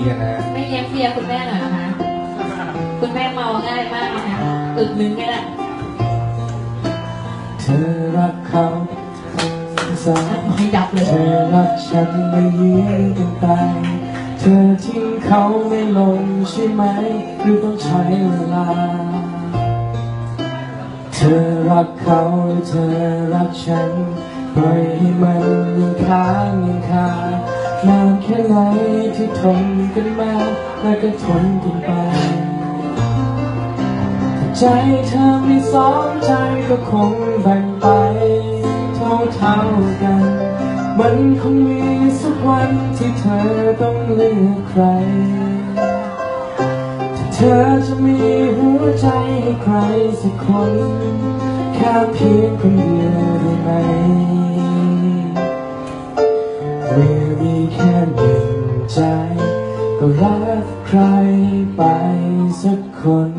ชียร์คุณแม่หน่อยนะคะ คุณแม่เมาง่ายมากนะคะอึกนึงก็ได้เธอรักเขาสาให้ดับเลยเธอรักฉันไม่ยืนกันไป เธอทิ้งเขาไม่ลงใช่ไหม หรือต้องใช้เวลา เธอรักเขาหรือเธอรักฉันปล่อยให้มันยังค้างยังคา นานแค่ไหนที่ทนกันมาแล้วก็ทนกันไป ใจเธอมีสองใจก็คงแบ่งไป เท่าเท่ากัน มันคงมีสักวันที่เธอต้องเลือกใคร เธอจะมีหัวใจให้ใครสักคน แค่เพียงคนเดียว ใจ ก็รักใครไปสักคน